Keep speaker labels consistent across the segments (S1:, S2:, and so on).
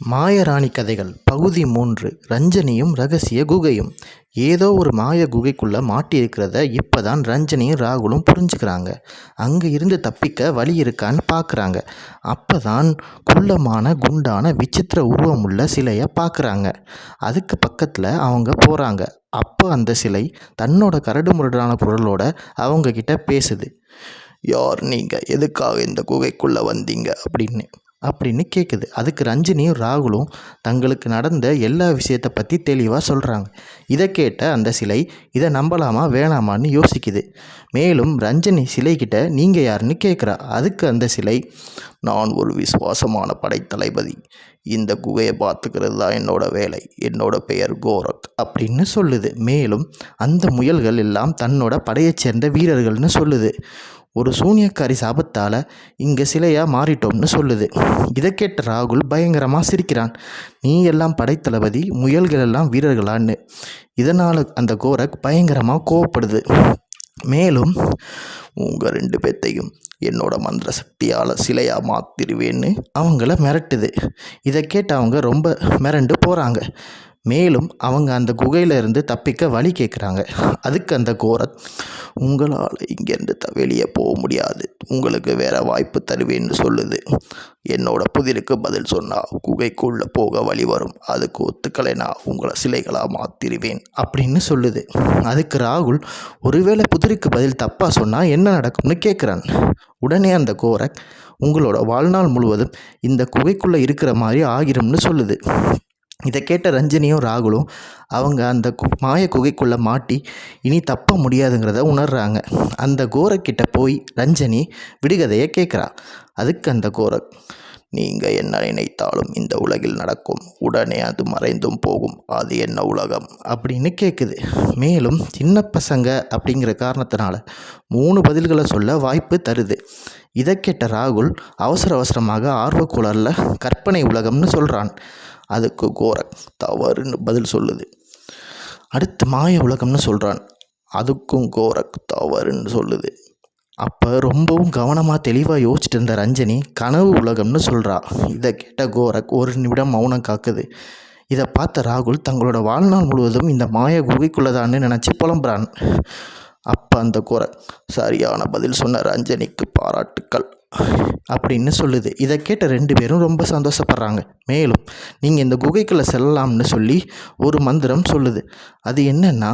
S1: மாயராணி கதைகள் பகுதி மூன்று ரஞ்சனியும் ரகசிய குகையும். ஏதோ ஒரு மாய குகைக்குள்ளே மாட்டியிருக்கிறத இப்போ தான் ரஞ்சனியும் ராகுலும் புரிஞ்சுக்கிறாங்க. அங்கே இருந்து தப்பிக்க வழி இருக்கான்னு பார்க்குறாங்க அப்போ தான் குள்ளமான குண்டான விசித்திர உருவமுள்ள சிலையை பார்க்குறாங்க அதுக்கு பக்கத்தில் அவங்க போகிறாங்க அப்போ அந்த சிலை தன்னோட கரடு முரடான குரலோட அவங்க கிட்ட பேசுது. யார் நீங்கள் எதுக்காக இந்த குகைக்குள்ளே வந்தீங்க? அப்படின்னு. அப்படின்னு கேட்குது அதுக்கு ரஞ்சினியும் ராகுலும் தங்களுக்கு நடந்த எல்லா விஷயத்தை பற்றி தெளிவாக சொல்கிறாங்க இதை கேட்ட அந்த சிலை இதை நம்பலாமா வேணாமான்னு யோசிக்குது. மேலும் ரஞ்சனி சிலைக்கிட்ட நீங்கள் யாருன்னு கேட்குறா அதுக்கு அந்த சிலை நான் ஒரு விசுவாசமான படைத்தளபதி. இந்த குகையை பார்த்துக்கிறது தான் என்னோட வேலை. என்னோட பெயர் கோரக் அப்படின்னு சொல்லுது. மேலும் அந்த முயல்கள் எல்லாம் தன்னோட படையைச் சேர்ந்த வீரர்கள்னு சொல்லுது. ஒரு சூனியக்காரி சாபத்தால் இங்கே சிலையாக மாறிட்டோம்னு சொல்லுது. இதை கேட்ட ராகுல் பயங்கரமாக சிரிக்கிறான். நீ எல்லாம் படைத்தளபதி முயல்கள் எல்லாம் வீரர்களான்னு. இதனால் அந்த கோரக் பயங்கரமாக கோவப்படுது. மேலும் உங்கள் ரெண்டு பேர்த்தையும் என்னோட மந்திர சக்தியால் சிலையாக மாற்றிடுவேன்னு அவங்கள மிரட்டுது. இதை கேட்டு அவங்க ரொம்ப மிரண்டு போகிறாங்க மேலும் அவங்க அந்த குகையிலேருந்து தப்பிக்க வழி கேட்குறாங்க அதுக்கு அந்த கோரத் உங்களால் இங்கேருந்து த வெளியே போக முடியாது. உங்களுக்கு வேறு வாய்ப்பு தருவேன்னு சொல்லுது. என்னோட புதிருக்கு பதில் சொன்னால் குகைக்குள்ளே போக வழி வரும். அதுக்கு ஒத்துக்கலைனா உங்களை சிலைகளாக மாற்றிடுவேன் அப்படின்னு சொல்லுது. அதுக்கு ராகுல் ஒருவேளை புதிருக்கு பதில் தப்பாக சொன்னால் என்ன நடக்கும்னு கேட்குறான் உடனே அந்த கோரக் உங்களோட வாழ்நாள் முழுவதும் இந்த குகைக்குள்ளே இருக்கிற மாதிரி ஆகிரும்னு சொல்லுது. இதை கேட்ட ரஞ்சினியும் ராகுலும் அவங்க அந்த கு மாய குகைக்குள்ளே மாட்டி இனி தப்ப முடியாதுங்கிறத உணர்றாங்க. அந்த கோரக்கிட்ட போய் ரஞ்சனி விடுகதையை கேட்குறா அதுக்கு அந்த கோரக் நீங்கள் என்ன நினைத்தாலும் இந்த உலகில் நடக்கும். உடனே அது மறைந்தும் போகும். அது என்ன உலகம்? அப்படின்னு கேட்குது மேலும் சின்ன பசங்க அப்படிங்கிற காரணத்தினால மூணு பதில்களை சொல்ல வாய்ப்பு தருது. இதை கேட்ட ராகுல் அவசர அவசரமாக ஆர்வக்குழலில் கற்பனை உலகம்னு சொல்கிறான் அதுக்கு கோரக் தவறுன்னு பதில் சொல்லுது. அடுத்து மாய உலகம்னு சொல்கிறான் அதுக்கும் கோரக் தவறுன்னு சொல்லுது. அப்போ ரொம்பவும் கவனமாக தெளிவாக யோசிச்சுட்டு இருந்த ரஞ்சனி கனவு உலகம்னு சொல்கிறா இதை கேட்ட கோரக் ஒரு நிமிடம் மௌனம் காக்குது. இதை பார்த்த ராகுல் தங்களோட வாழ்நாள் முழுவதும் இந்த மாய குகைக்குள்ளதான்னு நினச்சி புலம்புறான். அந்த குறை சரியான பதில் சொன்ன ரஞ்சனிக்கு பாராட்டுக்கள் அப்படின்னு சொல்லுது. இதை கேட்ட ரெண்டு பேரும் ரொம்ப சந்தோஷப்படுறாங்க. மேலும் நீங்கள் இந்த குகைக்குள்ளே செல்லலாம்னு சொல்லி ஒரு மந்திரம் சொல்லுது. அது என்னென்னா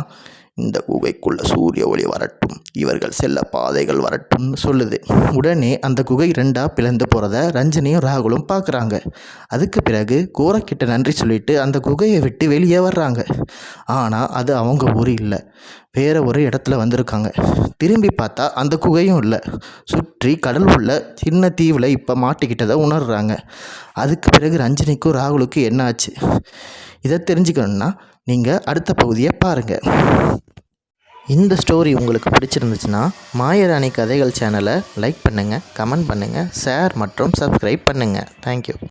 S1: இந்த குகைக்குள்ள சூரிய ஒளி வரட்டும் இவர்கள் செல்ல பாதைகள் வரட்டும்னு சொல்லுது. உடனே அந்த குகை ரெண்டாக பிளந்து போகிறத ரஞ்சனியும் ராகுலும் பார்க்குறாங்க அதுக்கு பிறகு கோரக்கிட்ட நன்றி சொல்லிட்டு அந்த குகையை விட்டு வெளியே வர்றாங்க. ஆனால் அது அவங்க ஊர் இல்லை. வேறு ஒரு இடத்துல வந்திருக்காங்க. திரும்பி பார்த்தா அந்த குகையும் இல்லை. சுற்றி கடல் உள்ள சின்ன தீவில் இப்போ மாட்டிக்கிட்டதை உணர்றாங்க. அதுக்கு பிறகு ரஞ்சினிக்கும் ராகுலுக்கும் என்ன ஆச்சு? இதை தெரிஞ்சுக்கணுன்னா நீங்கள் அடுத்த பகுதியை பாருங்கள் இந்த ஸ்டோரி உங்களுக்கு பிடிச்சிருந்துச்சுன்னா மாயராணி கதைகள் சேனலை லைக் பண்ணுங்கள் கமெண்ட் பண்ணுங்கள் ஷேர் மற்றும் சப்ஸ்கிரைப் பண்ணுங்கள் தேங்க்யூ